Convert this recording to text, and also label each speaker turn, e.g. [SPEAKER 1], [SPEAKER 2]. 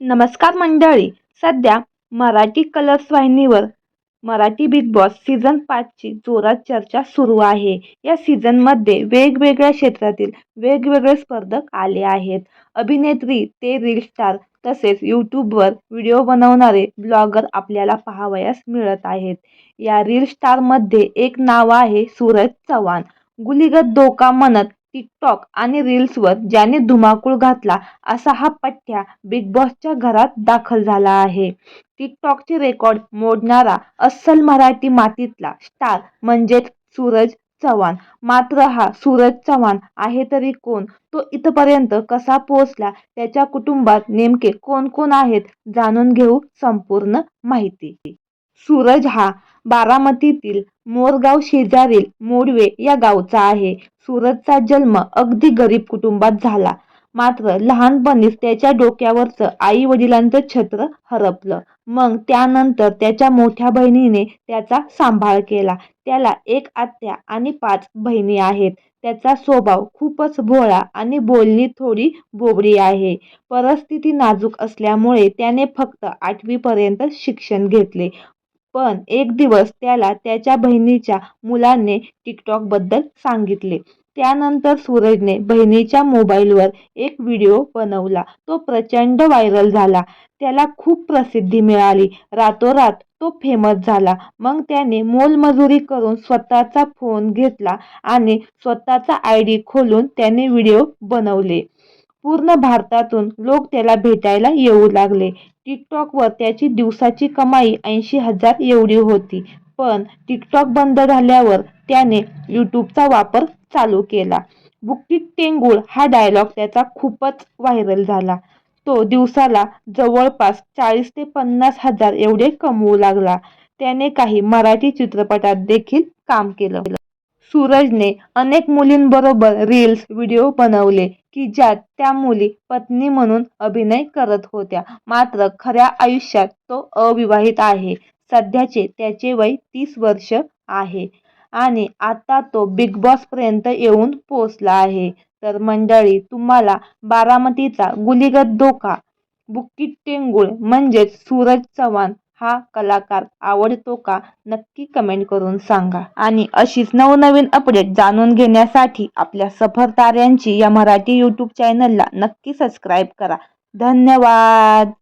[SPEAKER 1] नमस्कार मंडळी. सध्या मराठी कलर्स वाहिनीवर मराठी बिग बॉस सीझन पाचची जोरात चर्चा सुरू आहे. या सीझनमध्ये वेगवेगळ्या क्षेत्रातील वेगवेगळे स्पर्धक आले आहेत. अभिनेत्री ते रील स्टार तसेच यूट्यूबवर व्हिडिओ बनवणारे ब्लॉगर आपल्याला पाहावयास मिळत आहेत. या रील स्टारमध्ये एक नाव आहे सूरज चव्हाण. गुलीगत धोका म्हणत टिकटॉक आणि रील्सवर ज्याने धुमाकूळ घातला असा हा पठ्ठ्या बिग बॉसच्या घरात दाखल झाला आहे. टिकटॉकचे रेकॉर्ड मोडणारा अस्सल मराठी मातीतला स्टार म्हणजेच सूरज चव्हाण. मात्र हा सूरज चव्हाण आहे तरी कोण? तो इथपर्यंत कसा पोहोचला? त्याच्या कुटुंबात नेमके कोण कोण आहेत? जाणून घेऊ संपूर्ण माहिती. सूरज हा बारामतीतील मोरगाव शेजारील मोडवे या गावचा आहे. सूरजचा जन्म अगदी गरीब कुटुंबात झाला. मात्र लहानपणीच त्याच्या डोक्यावरचं आई वडिलांचं छत्र हरपलं. मग त्यानंतर त्याच्या मोठ्या बहिणीने त्याचा सांभाळ केला. त्याला एक आत्या आणि पाच बहिणी आहेत. त्याचा स्वभाव खूपच भोळा आणि बोलणी थोडी बोबडी आहे. परिस्थिती नाजूक असल्यामुळे त्याने फक्त आठवीपर्यंत शिक्षण घेतले. पण एक दिवस त्याला त्याच्या बहिणीच्या मुलाने टिकटॉकबद्दल सांगितले. त्यानंतर सूरजने बहिणीच्या मोबाईलवर एक व्हिडिओ बनवला. तो प्रचंड व्हायरल झाला. त्याला खूप प्रसिद्धी मिळाली. रातोरात तो फेमस झाला. मग त्याने मोलमजुरी करून स्वतःचा फोन घेतला आणि स्वतःचा आय डी खोलून त्याने व्हिडिओ बनवले. पूर्ण भारतातून लोक त्याला भेटायला येऊ लागले. टिकटॉकवर त्याची दिवसाची कमाई ऐंशी हजार एवढी होती. पण टिकटॉक बंद झाल्यावर त्याने यूट्यूबचा वापर चालू केला. बुक्कीत टेंगूळ हा डायलॉग त्याचा खूपच व्हायरल झाला. तो दिवसाला जवळपास चाळीस ते पन्नास हजार एवढे कमवू लागला. त्याने काही मराठी चित्रपटात देखील काम केलं. सूरजने अनेक मुलींबरोबर रील्स व्हिडिओ बनवले. की ज्यात त्या मुली पत्नी म्हणून अभिनय करत होत्या. मात्र खऱ्या आयुष्यात तो अविवाहित आहे. सध्याचे त्याचे वय तीस वर्ष आहे. आणि आता तो बिग बॉस पर्यंत येऊन पोहोचला आहे. तर मंडळी तुम्हाला बारामतीचा गुलीगत धोका बुक्की टेंगुळ म्हणजेच सूरज चव्हाण हा कलाकार आवडतो का नक्की कमेंट करून सांगा. आणि अशीच नवनवीन अपडेट जाणून घेण्यासाठी आपल्या सफर ताऱ्यांची या मराठी यूट्यूब चॅनलला नक्की सबस्क्राईब करा. धन्यवाद!